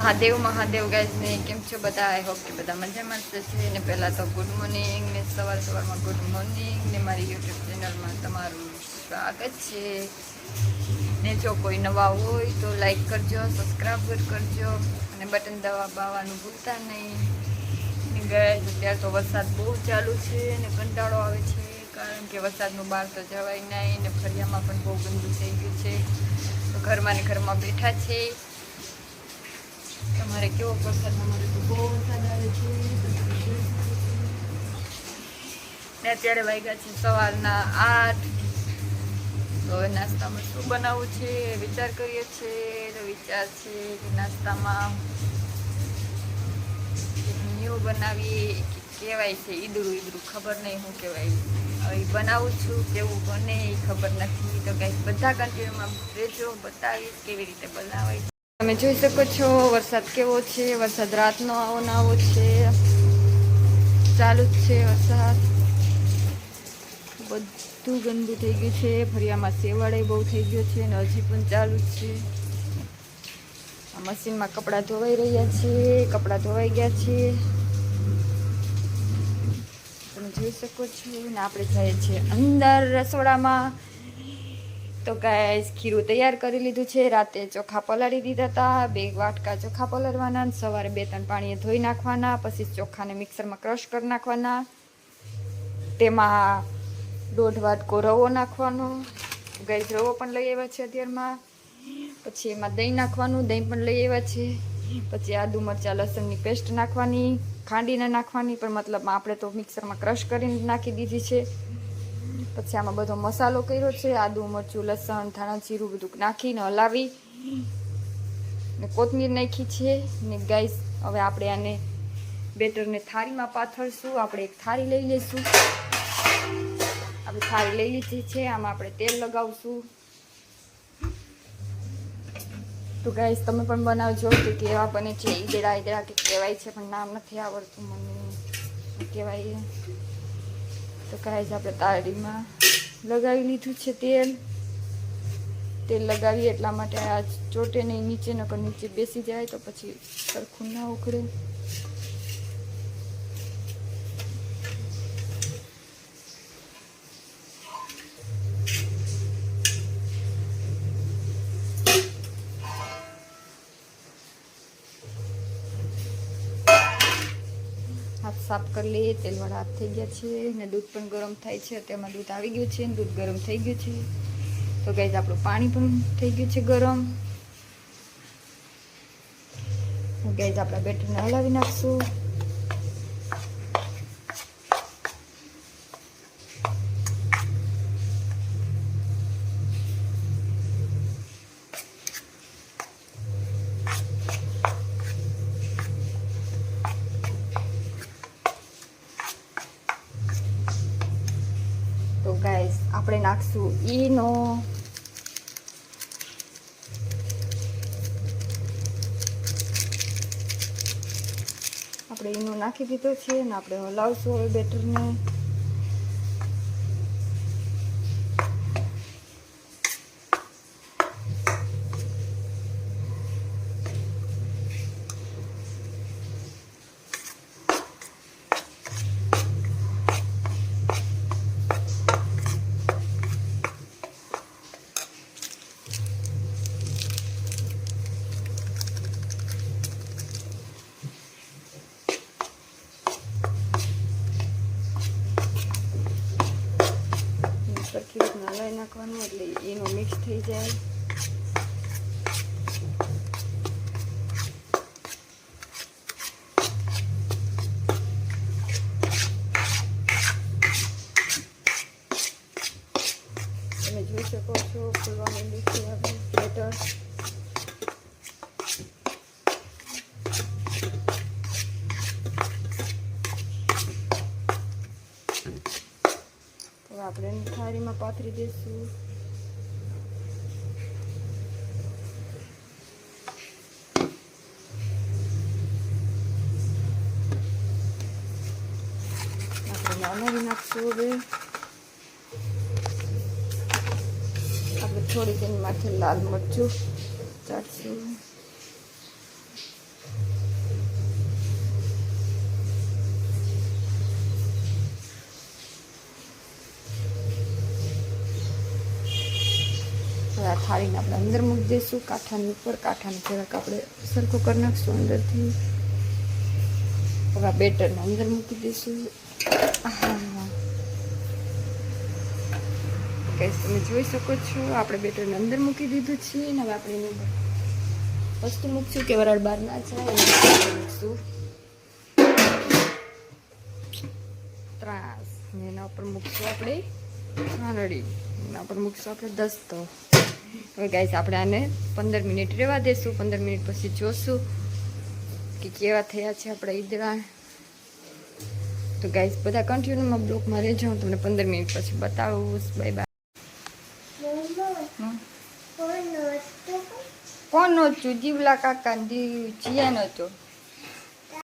Mahadev Mahadev guys ને કેમ છો બધા? આઈ હોપ કે બધા મજામાં જ છે ને પહેલાં તો ગુડ મોર્નિંગ ને સવાર સવારમાં ગુડ મોર્નિંગ ને મારી યુટ્યુબ ચેનલમાં તમારું સ્વાગત છે. ને જો કોઈ નવા હોય તો લાઈક કરજો સબસ્ક્રાઈબ કરજો અને બટન દબાવવાનું ભૂલતા નહીં. ને ગાઈઝ અત્યારે તો વરસાદ બહુ ચાલુ છે ને કંટાળો આવે છે કારણ કે વરસાદનું બહાર તો જવાય નહીં ને ફરિયામાં પણ બહુ ગંદુ થઈ ગયું છે. તો ઘરમાં ને ઘરમાં બેઠા છે. તમારે કેવો વરસાદ અમારે તો બહુ વરસાદ આવે છે. ને અત્યારે વાગ્યા છે સવારના આઠ. તો હવે નાસ્તામાં શું બનાવવું છે વિચાર કરીએ છીએ, તો વિચાર છે કે નાસ્તામાં ન્યૂ બનાવીએ કહેવાય છે ઈદડું ઈદડું ખબર નહીં હું કહેવાય. હવે બનાવું છું, કેવું બને એ ખબર નથી. તો કંઈક બધા કન્ટિન્યુમાં રેજો બતાવીશ કેવી રીતે બનાવાય. તમે જોઈ શકો છો, વરસાદ કેવો છે, વરસાદ રાતનો આવો ને આવો છે. ચાલુ જ છે વરસાદ. બધું ગંદુ થઈ ગયું છે ફરિયામાં સેવાળે બહુ થઈ ગયો છે અને હજી પણ ચાલુ જ છે. આ મશીનમાં કપડાં ધોવાઈ રહ્યા છે, કપડાં ધોવાઈ ગયા છે. તમે જોઈ શકો છો ને આપણે જઈએ છીએ અંદર રસોડામાં. તો ગાય ખીરું તૈયાર કરી લીધું છે. રાતે ચોખા પલાળી દીધા હતા. બે વાટકા ચોખા પલાળવાના સવારે બે ત્રણ પાણીએ ધોઈ નાખવાના, પછી ચોખાને મિક્સરમાં ક્રશ કરી નાખવાના. તેમાં દોઢ વાટકો રવો નાખવાનો. ગાય રવો પણ લઈ આવ્યા છે અત્યારમાં. પછી એમાં દહીં નાખવાનું, દહીં પણ લઈ આવ્યા છે. પછી આદુ મરચાં, લસણની પેસ્ટ નાખવાની, ખાંડીને નાખવાની, પણ મતલબ આપણે તો મિક્સરમાં ક્રશ કરીને નાખી દીધી છે. પછી આમાં બધો મસાલો કર્યો છે, આદુ, મરચું, લસણ, ધાણા, જીરું બધું નાખીને હલાવી ને કોથમીર નાખી છે ને ગાઈસ, હવે આપણે આને બેટરને થાળીમાં પાથરશું. આપણે એક થાળી લઈ લઈશું. આપણે થાળી લઈ લીધી છે, આમાં આપણે તેલ લગાવશું. તો ગાઈસ, તમે પણ બનાવજો, કે કેવા બને છે, ઈદડા ઈદડા કે કહેવાય છે, પણ નામ નથી આવડતું મને. કહેવાય તો ગાઈસ આપણે તાળીમાં લગાવી લીધું છે તેલ. તેલ લગાવીએ એટલા માટે આ ચોટે નહીં નીચે નકર નીચે બેસી જાય તો પછી સરખું ના ઉખડે. સાફ કરી લઈએ, તેલવાળા હાથ થઈ ગયા છે ને દૂધ પણ ગરમ થાય છે. તેમાં દૂધ આવી ગયું છે દૂધ ગરમ થઈ ગયું છે. તો ગાઈઝ આપણું પાણી પણ થઈ ગયું છે ગરમ. ગાઈઝ આપણા બેટરને હલાવી નાખશું તો ગાઈસ આપણે નાખશું. ઈનો. આપણે ઈનો નાખી દીધો છે ને આપણે હલાવશું હવે બેટરને સરખી રીતના હલાવી નાખવાનું એટલે એનો મિક્સ થઈ જાય તમે જોઈ શકો છો ખોલવા માંડ્યું છે આપણે બેટર આપણે થાળીમાં પાથરી દઈશું. આપણે હલાવી નાખશું હવે. આપણે થોડીક એની માથે લાલ મરચું ચાટશું. ફાડીને આપણે અંદર મૂકી દઈશું. કાંઠાની ઉપર, કાંઠાને જરાક આપણે સરખું કરી નાખશું અંદરથી. હવે બેટરને અંદર મૂકી દઈશું. હા તમે જોઈ શકો છો, આપણે બેટરને અંદર મૂકી દીધું છે અને હવે આપણે એની વસ્તુ મૂકશું કે વરાળ બહાર ના જાય મૂકશું. ત્રાસ. એના ઉપર મૂકશું આપણે આંગળી. એના ઉપર મૂકશું આપણે દસ્તો. હવે ગાઈસ આપણે આને પંદર મિનિટ રહેવા દઈશું પંદર મિનિટ પછી જોશું કે કેવા થયા છે આપણા ઈદડા. તો ગાઈસ બધા કન્ટિન્યુમાં બ્લોકમાં રહેજો. હું તમને પંદર મિનિટ પછી બતાવું. બાય બાય કોણ હતું જીવલા કાકા જીયાનો હતો.